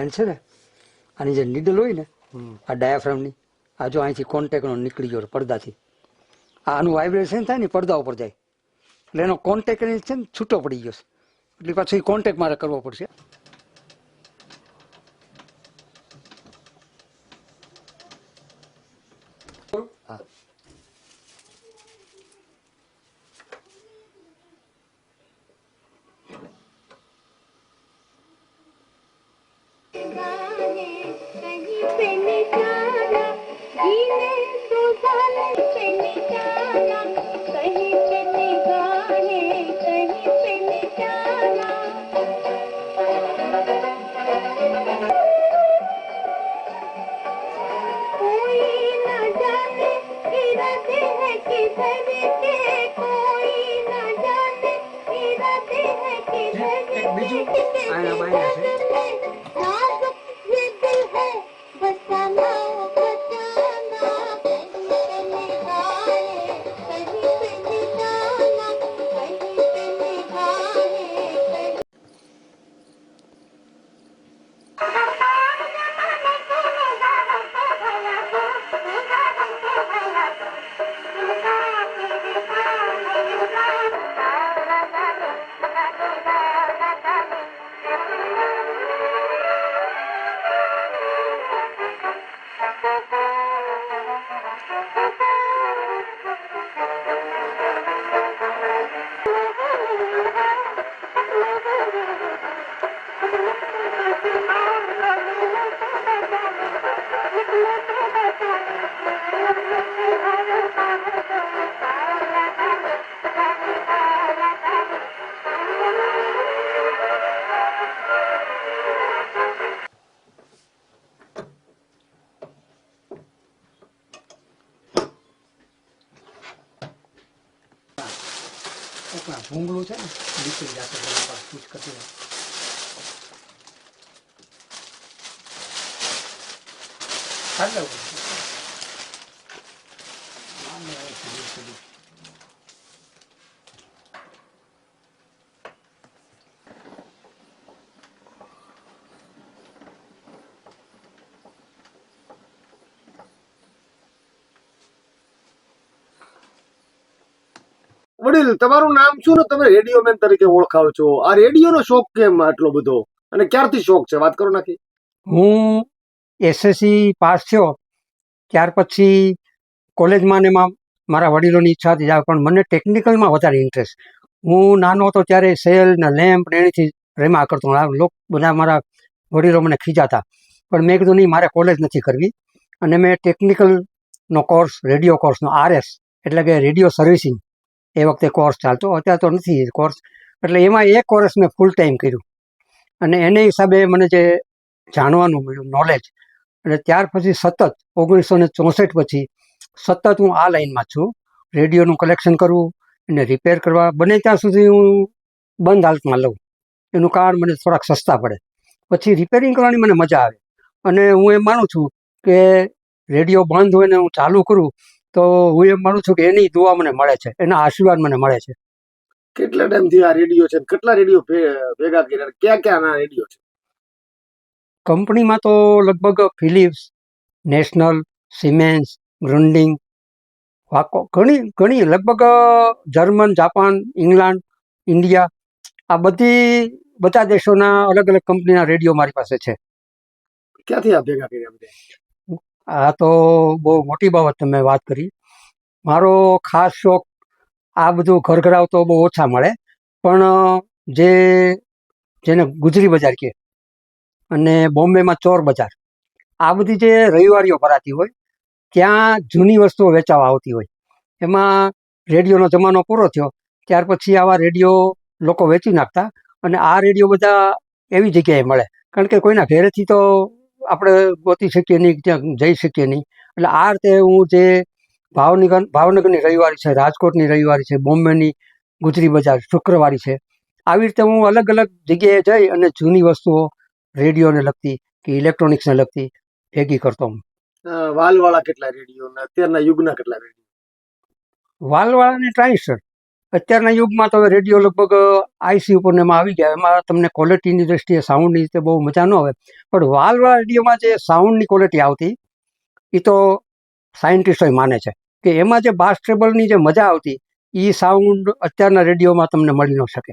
આની છે ને આની જે નીડલ હોય ને આ ડાયાફ્રામની આ જો અહીંથી કોન્ટેક્ટનો નીકળી ગયો પડદાથી. આનું વાઇબ્રેશન થાય ને પડદા ઉપર જાય. એટલે એનો કોન્ટેક્ટ છે ને છૂટો પડી ગયો છે. એટલે પાછો એ કોન્ટેક્ટ મારે કરવો પડશે. जीने दो गाने पे Thank you. કોકના ભૂંગળું છે ને નીકળી જશે બધી પાસે પૂછ કરતી રહે. કાઢ લેવું પડશે. આને હવે સીધી સીધી. વડીલ, તમારું નામ શું ને તમે રેડિયો મેન તરીકે ઓળખાવ છો? આ રેડિયોનો શોખ કેમ આટલો બધો? અને ક્યારથી શોખ છે? વાત કરો નાખી. હું એસએસસી પાસ થયો, ત્યાર પછી કોલેજમાં ને મારા વડીલોની ઈચ્છા હતી જાવ પણ મને ટેકનિકલમાં વધારે ઇન્ટરેસ્ટ હું નાનો હતો ત્યારે સેલ ને લેમ્પ ને એનીથી રેમા કરતો લોક બધા મારા વડીલો મને ખીજાતા. પણ મેં કીધું, નહીં, મારે કોલેજ નથી કરવી. અને મેં ટેકનિકલનો કોર્સ, રેડિયો કોર્સનો આરએસ એટલે કે રેડિયો સર્વિસિંગ એ વખતે કોર્સ ચાલતો. અત્યારે તો નથી કોર્સ એટલે એમાં એક કોર્સ મેં ફૂલ ટાઈમ કર્યું. અને એને હિસાબે મને જે જાણવાનું મળ્યું નોલેજ અને ત્યાર પછી સતત, ઓગણીસો ને ચોસઠ પછી સતત હું આ લાઈનમાં છું. રેડિયોનું કલેક્શન કરવું એને રિપેર કરવા. બને ત્યાં સુધી હું બંધ હાલતમાં લઉં. એનું કારણ મને થોડાક સસ્તા પડે. પછી રિપેરિંગ કરવાની મને મજા આવે. અને હું એમ માનું છું કે રેડિયો બંધ હોય ને હું ચાલુ કરું તો હું એમ માનું છું કે એની દુઆ મને મળે છે એના આશીર્વાદ મને મળે છે. કેટલા ટાઈમથી આ રેડિયો છે કેટલા રેડિયો ભેગા કર્યા ક્યાં ક્યાં ના રેડિયો છે? કંપનીમાં તો લગભગ ફિલિપ્સ નેશનલ સિમેન્સ ગ્રુન્ડિંગ વાકો ઘણી ઘણી લગભગ જર્મન જાપાન ઇંગ્લેન્ડ ઇન્ડિયા આ બધી બધા દેશોના અલગ અલગ કંપનીના રેડિયો મારી પાસે છે. ક્યાંથી આ ભેગા કર્યા બધા? આ તો બહુ મોટી બાબત તમે વાત કરી. મારો ખાસ શોખ આ બધું ઘરઘરાવ તો બહુ ઓછા મળે. પણ જે, જેને ગુજરી બજાર કહે અને બોમ્બેમાં ચોર બજાર, આ બધી જે રવિવારીઓ ભરાતી હોય, ત્યાં જૂની વસ્તુઓ વેચાવા આવતી હોય. એમાં રેડિયોનો જમાનો પૂરો થયો, ત્યાર પછી આવા રેડિયો લોકો વેચી નાખતા અને આ રેડિયો બધા એવી જગ્યાએ મળે. કારણ કે કોઈના ઘરેથી તો આપણે ગોતી શકીએ નહીં ત્યાં જઈ શકીએ નહીં. એટલે આ રીતે હું જે ભાવનગર ભાવનગરની રવિવારી છે રાજકોટની રવિવારી છે બોમ્બેની ગુજરી બજાર શુક્રવારી છે આવી રીતે હું અલગ અલગ જગ્યાએ જઈ અને જૂની વસ્તુઓ રેડિયોને લગતી કે ઇલેક્ટ્રોનિક્સને લગતી ભેગી કરતો હું વાલવાળા કેટલા રેડિયો અત્યારના યુગના કેટલા રેડિયો? વાલવાળાને ટ્રાન્સફર અત્યારના યુગમાં તો હવે રેડિયો લગભગ આઈસી ઉપર ને એમાં આવી ગયા. એમાં તમને ક્વોલિટીની દ્રષ્ટિએ સાઉન્ડની રીતે બહુ મજા ન આવે. પણ વાલવા રેડિયોમાં જે સાઉન્ડની ક્વોલિટી આવતી એ તો સાયન્ટિસ્ટોય માને છે કે એમાં જે બાસ ટ્રેબલની જે મજા આવતી એ સાઉન્ડ અત્યારના રેડિયોમાં તમને મળી ન શકે.